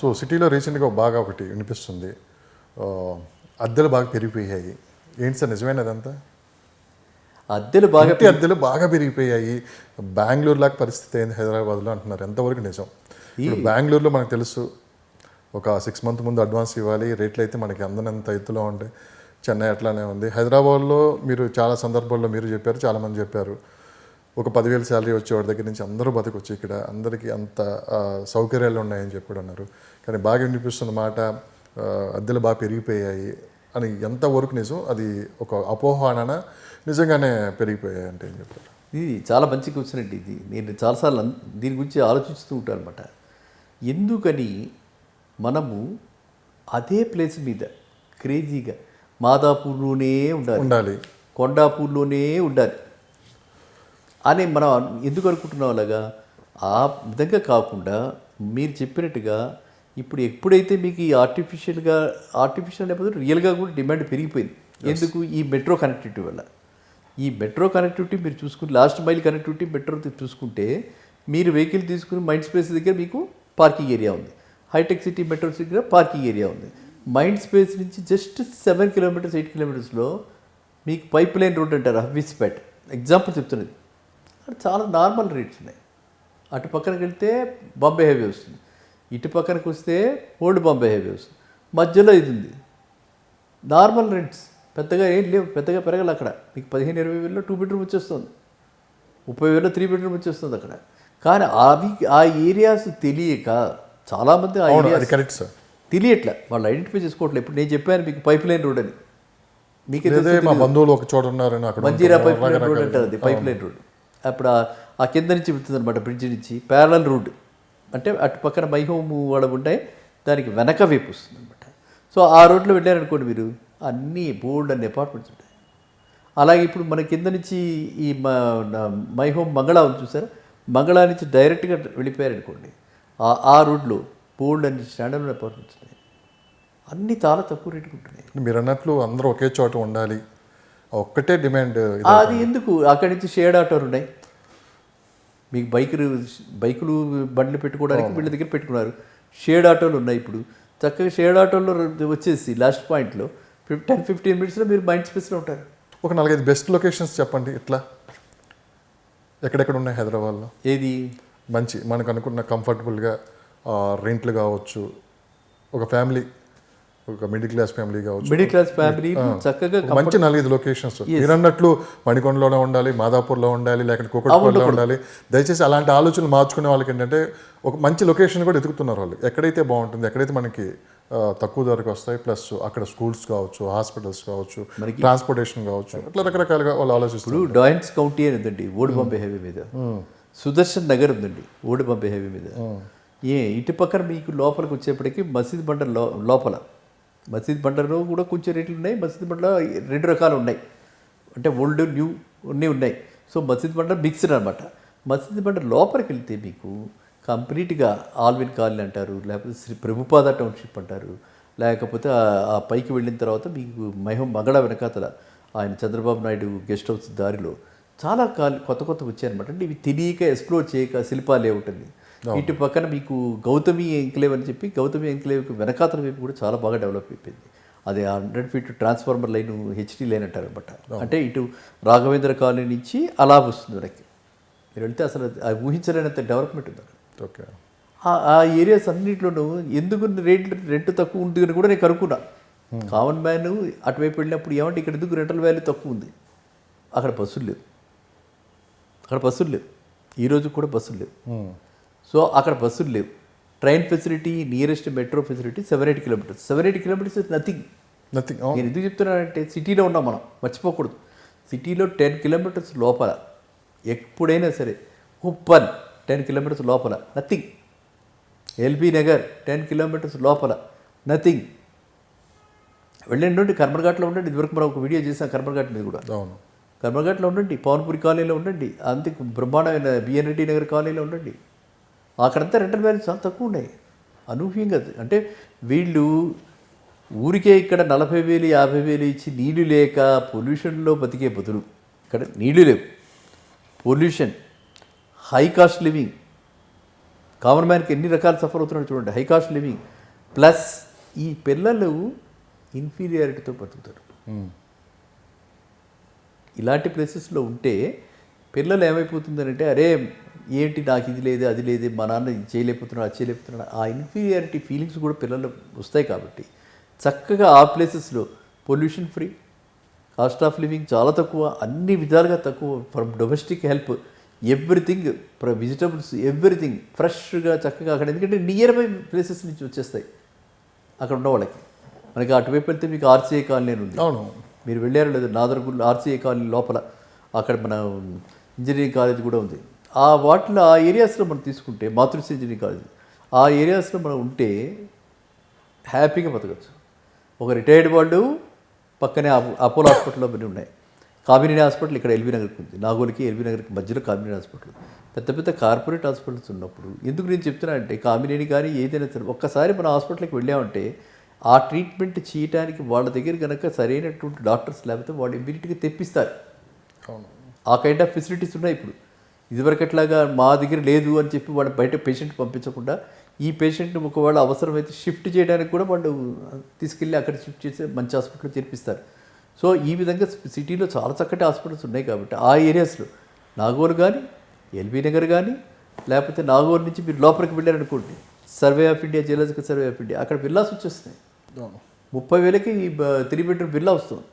So సిటీలో రీసెంట్గా బాగా ఒకటి వినిపిస్తుంది. అద్దెలు బాగా పెరిగిపోయాయి. ఏంటి సార్ నిజమేనా అదంతా అద్దెలు బాగా అద్దెలు బాగా పెరిగిపోయాయి. బెంగళూరు లాగా పరిస్థితి అయింది హైదరాబాద్లో అంటున్నారు. ఎంతవరకు నిజం? ఇప్పుడు బెంగళూరులో మనకు తెలుసు ఒక సిక్స్ మంత్ ముందు అడ్వాన్స్ ఇవ్వాలి. రేట్లు అయితే మనకి అందనంత ఎత్తులో ఉంటాయి చెన్నై అట్లానే ఉంది. హైదరాబాద్లో మీరు చాలా సందర్భాల్లో మీరు చెప్పారు చాలామంది చెప్పారు. ఒక పదివేలు శాలరీ వచ్చేవాడి దగ్గర నుంచి అందరూ బతకొచ్చు ఇక్కడ అందరికీ అంత సౌకర్యాలు ఉన్నాయని చెప్పాడు అన్నారు. కానీ బాగా వినిపిస్తున్న మాట అద్దెలు బాగా పెరిగిపోయాయి అని ఎంతవరకు నిజం అది ఒక అపోహాన నిజంగానే పెరిగిపోయాయి అంటే ఏం చెప్పారు ఇది చాలా మంచి క్వశ్చన్ అండి ఇది. నేను చాలాసార్లు దీని గురించి ఆలోచిస్తూ ఉంటాను అనమాట ఎందుకని మనము అదే ప్లేస్ మీద క్రేజీగా మాదాపూర్లోనే ఉండాలి. ఉండాలి. కొండాపూర్లోనే ఉండాలి. అని మనం ఎందుకు అనుకుంటున్నాం అలాగా? ఆ విధంగా కాకుండా మీరు చెప్పినట్టుగా ఇప్పుడు ఎప్పుడైతే మీకు ఈ ఆర్టిఫిషియల్గా ఆర్టిఫిషియల్ లేకపోతే రియల్గా కూడా డిమాండ్ పెరిగిపోయింది. ఎందుకు? ఈ మెట్రో కనెక్టివిటీ వల్ల. ఈ మెట్రో కనెక్టివిటీ మీరు చూసుకుంటే లాస్ట్ మైల్ కనెక్టివిటీ మెట్రో చూసుకుంటే మీరు వెహికల్ తీసుకుని మైండ్ స్పేస్ దగ్గర మీకు పార్కింగ్ ఏరియా ఉంది. హైటెక్ సిటీ మెట్రో దగ్గర పార్కింగ్ ఏరియా ఉంది. మైండ్ స్పేస్ నుంచి జస్ట్ సెవెన్ కిలోమీటర్స్ ఎయిట్ కిలోమీటర్స్లో మీకు పైప్ లైన్ రోడ్ అంటారు హవ్విస్పేట్ ఎగ్జాంపుల్ చెప్తున్నది. చాలా నార్మల్ రేట్స్ ఉన్నాయి. అటు పక్కనకి వెళ్తే బాంబే హెవీ వస్తుంది. ఇటు పక్కనకి వస్తే ఓల్డ్ బాంబే హెవీ వస్తుంది. మధ్యలో ఇది ఉంది. Normal rents. పెద్దగా ఏం లేవు. పెద్దగా పెరగదు అక్కడ. మీకు పదిహేను ఇరవై వేలలో టూ బెడ్రూమ్ వచ్చేస్తుంది. ముప్పై వేలలో త్రీ బెడ్రూమ్ వచ్చేస్తుంది అక్కడ. కానీ అవి ఆ ఏరియాస్ తెలియక చాలామంది ఆ ఏరియాస్ కరెక్ట్ సార్ తెలియట్లే. వాళ్ళు ఐడెంటిఫై చేసుకోవట్లేదు ఇప్పుడు నేను చెప్పాను మీకు పైప్ లైన్ రోడ్ అని. మీకే మా బంధువులు ఒక చోట ఉన్నారని అక్కడ మంజీరా. పైప్ లైన్ రోడ్ అంటారు అది పైప్ లైన్ రోడ్ అప్పుడు ఆ- కింద నుంచి వెళ్తుంది అనమాట బ్రిడ్జ్ నుంచి. ప్యారలల్ రోడ్ అంటే అటు పక్కన మై హోమ్ వాడ ఉంటాయి దానికి వెనక వైపు వస్తుంది అనమాట సో ఆ రోడ్లో వెళ్ళారనుకోండి మీరు అన్నీ బోల్డ్ అన్ని అపార్ట్మెంట్స్ ఉంటాయి. అలాగే ఇప్పుడు మన కింద నుంచి ఈ మ- నా- మై హోమ్ మంగళ ఉంది చూసారా? మంగళ నుంచి డైరెక్ట్గా వెళ్ళిపోయారనుకోండి ఆ ఆ రోడ్లో బోల్డ్ అన్ని స్టాండర్డ్ అపార్ట్మెంట్స్ ఉన్నాయి అన్నీ చాలా తక్కువ రేటుకు ఉంటున్నాయి. మీరు అన్నట్లు అందరూ ఒకే చోట ఉండాలి. ఒక్కటే డిమాండ్ అది ఎందుకు? అక్కడి నుంచి షేడ్ ఆటోలు ఉన్నాయి. మీకు బైకులు బైకులు బండ్లు పెట్టుకోవడానికి వీళ్ళ దగ్గర పెట్టుకున్నారు. షేడ్ ఆటోలు ఉన్నాయి ఇప్పుడు. చక్కగా షేడ్ ఆటోలో వచ్చేసి లాస్ట్ పాయింట్లో టెన్ ఫిఫ్టీన్ మినిట్స్లో మీరు మైండ్ స్పేస్లో ఉంటారు. ఒక నాలుగైదు బెస్ట్ లొకేషన్స్ చెప్పండి ఇట్లా ఎక్కడెక్కడ ఉన్నాయి హైదరాబాద్లో? ఏది? మంచి మనకు అనుకున్న కంఫర్టబుల్గా రెంట్లు కావచ్చు ఒక ఫ్యామిలీ ఒక మిడిల్ క్లాస్ ఫ్యామిలీ కావచ్చు. మిడిల్ క్లాస్ ఫ్యామిలీ చక్కగా మంచి నాలుగైదు లొకేషన్స్ మీరు అన్నట్లు మణికొండలోనే ఉండాలి మాదాపూర్లో ఉండాలి లేకపోతే కూకట్పల్లిలో ఉండాలి. దయచేసి అలాంటి ఆలోచనలు మార్చుకునే వాళ్ళకి ఏంటంటే ఒక మంచి లొకేషన్ కూడా ఎదుగుతున్నారు వాళ్ళు. ఎక్కడైతే బాగుంటుంది ఎక్కడైతే మనకి తక్కువ ధరకు వస్తాయి ప్లస్ అక్కడ స్కూల్స్ కావచ్చు హాస్పిటల్స్ కావచ్చు ట్రాన్స్పోర్టేషన్ కావచ్చు అట్లా రకరకాలుగా వాళ్ళు ఆలోచిస్తారు ఇప్పుడు డాయిన్స్ కౌంటీ అని ఉందండి ఓడి బాంబే హైవే మీద. సుదర్శన్ నగర్ ఉందండి ఓడి బాంబే హైవే మీద. ఏ ఇటు పక్కన మీకు లోపలికి వచ్చేప్పటికి మసీద్ బండర్లో లోపల. మసీద్ బండర్లో కూడా కొంచెం రేట్లు ఉన్నాయి మసీద్ బండలో రెండు రకాలు ఉన్నాయి. అంటే ఓల్డ్ న్యూ అన్నీ ఉన్నాయి. సో మసీద్ బండర్ మిక్స్డ్ అనమాట మసీద్ బండర్ లోపలికి వెళ్తే మీకు కంప్లీట్గా ఆల్విన్ కాలనీ అంటారు లేకపోతే శ్రీ ప్రభుపాద టౌన్షిప్ అంటారు లేకపోతే ఆ- పైకి వెళ్ళిన తర్వాత మీకు మహం మగడ వెనకాతల ఆయన చంద్రబాబు నాయుడు గెస్ట్ హౌస్ దారిలో చాలా కాల్ కొత్త కొత్త వచ్చాయన్నమాట. అంటే ఇవి తెలియక ఎక్స్ప్లోర్ చేయక శిల్పాలే ఉంటుంది. ఇటు పక్కన మీకు గౌతమి ఎంక్లేవ్ అని చెప్పి గౌతమి ఎంక్లేవ్కి వెనకాతల వైపు కూడా చాలా బాగా డెవలప్ అయిపోయింది. అది hundred feet transformer line HD line అంటారు అనమాట అంటే ఇటు రాఘవేంద్ర కాలనీ నుంచి అలా వస్తుంది వెనక్కి. మీరు వెళ్తే అసలు అది ఊహించలేనంత డెవలప్మెంట్ ఉంది అక్కడ. ఓకే. ఆ- ఆ ఏరియాస్ అన్నింటిలోనూ ఎందుకు రేట్ రెంట్ తక్కువ ఉంది అని కూడా నేను కనుక్కున్నా. కామన్ మ్యాన్ అటువైపు వెళ్ళినప్పుడు ఏమంటే ఇక్కడ ఎందుకు రెంటల్ వాల్యూ తక్కువ ఉంది? అక్కడ బస్సులు లేవు. అక్కడ బస్సులు లేవు. ఈరోజు కూడా బస్సులు లేవు. సో అక్కడ బస్సులు లేవు. Train facility nearest metro facility seven eight kilometres. Seven eight kilometres is nothing. Nothing. నేను ఎందుకు చెప్తున్నానంటే సిటీలో ఉన్నాం మనం మర్చిపోకూడదు. సిటీలో టెన్ కిలోమీటర్స్ లోపల ఎప్పుడైనా సరే ఉప్పన్ టెన్ కిలోమీటర్స్ లోపల nothing. LB Nagar ten kilometres లోపల నథింగ్. వెళ్ళండి కర్మర్ఘాట్లో ఉండండి. ఇదివరకు మనం ఒక వీడియో చేసాం కర్మర్ఘాట్ మీద కూడా. అవును. కర్మర్ఘాట్లో ఉండండి పవన్పురి కాలనీలో ఉండండి అంతే బ్రహ్మాండమైన బిఎన్ రెడ్డి నగర్ కాలనీలో ఉండండి. అక్కడంతా రెంటల్ వాల్యూస్ చాలా తక్కువ ఉన్నాయి. అనూహ్యంగా అంటే వీళ్ళు ఊరికే ఇక్కడ నలభై వేలు యాభై వేలు ఇచ్చి నీళ్ళు లేక పొల్యూషన్లో బతికే బదులు ఇక్కడ నీళ్ళు లేవు. Pollution high cost living. Common మ్యాన్కి ఎన్ని రకాలు సఫర్ అవుతున్నాడు చూడండి. హై కాస్ట్ లివింగ్ ప్లస్ ఈ పిల్లలు ఇన్ఫీరియారిటీతో బతుకుతారు. ఇలాంటి ప్లేసెస్లో ఉంటే పిల్లలు ఏమైపోతుందంటే అరే ఏంటి నాకు ఇది లేదు అది లేదు మా నాన్న ఇది చేయలేకపోతున్నాడు అది చేయలేకపోతున్నాడు ఆ ఇన్ఫీరియారిటీ ఫీలింగ్స్ కూడా పిల్లలు వస్తాయి కాబట్టి. చక్కగా ఆ ప్లేసెస్లో pollution free cost of living చాలా తక్కువ అన్ని విధాలుగా తక్కువ from domestic help everything vegetables everything ఫ్రెష్గా చక్కగా అక్కడ ఎందుకంటే నియర్ బై ప్లేసెస్ నుంచి వచ్చేస్తాయి అక్కడ ఉన్న వాళ్ళకి. మనకి అటువైపు వెళ్తే మీకు ఆర్సీఐ కాలనీ అని ఉంది. అవును. మీరు వెళ్ళారు లేదు నాదర్గుల్ ఆర్సీఐ కాలనీ లోపల అక్కడ మన ఇంజనీరింగ్ కాలేజ్ కూడా ఉంది. ఆ వాటిలో ఆ ఏరియాస్లో మనం తీసుకుంటే ఇంజనీరింగ్ కాలేజ్ ఆ ఏరియాస్లో మనం ఉంటే హ్యాపీగా బతకచ్చు. ఒక రిటైర్డ్ వాళ్ళు పక్కనే అపో- అపోలో హాస్పిటల్లో అన్నీ ఉన్నాయి. కామినేని హాస్పిటల్ ఇక్కడ ఎల్బీ నగర్కి ఉంది. నాగోలికి ఎల్బీ నగర్కి మధ్యలో కామినేని హాస్పిటల్. పెద్ద పెద్ద కార్పొరేట్ హాస్పిటల్స్ ఉన్నప్పుడు ఎందుకు నేను చెప్తున్నా అంటే కామినేని కానీ ఏదైనా సరే ఒక్కసారి మన హాస్పిటల్కి వెళ్ళామంటే ఆ ట్రీట్మెంట్ చేయడానికి వాళ్ళ దగ్గర కనుక సరైనటువంటి డాక్టర్స్ లేకపోతే వాళ్ళు ఇమ్మీడియట్గా తెప్పిస్తారు. అవును. ఆ కైండ్ ఆఫ్ ఫెసిలిటీస్ ఉన్నాయి ఇప్పుడు. ఇదివరకట్లాగా మా దగ్గర లేదు అని చెప్పి వాళ్ళు బయట పేషెంట్ పంపించకుండా ఈ పేషెంట్ని ఒకవేళ అవసరమైతే షిఫ్ట్ చేయడానికి కూడా వాళ్ళు తీసుకెళ్ళి అక్కడ షిఫ్ట్ చేసి మంచి హాస్పిటల్ చేర్పిస్తారు. సో ఈ విధంగా సిటీలో చాలా చక్కటి హాస్పిటల్స్ ఉన్నాయి కాబట్టి ఆ ఏరియాస్లో నాగోలు కానీ ఎల్బీ నగర్ కానీ లేకపోతే నాగోలు నుంచి మీరు లోపలికి వెళ్ళారనుకోండి survey of India geological survey of India అక్కడ విల్లాస్ వచ్చేస్తున్నాయి. ముప్పై వేలకి త్రీ బెడ్రూమ్ విల్లా వస్తుంది.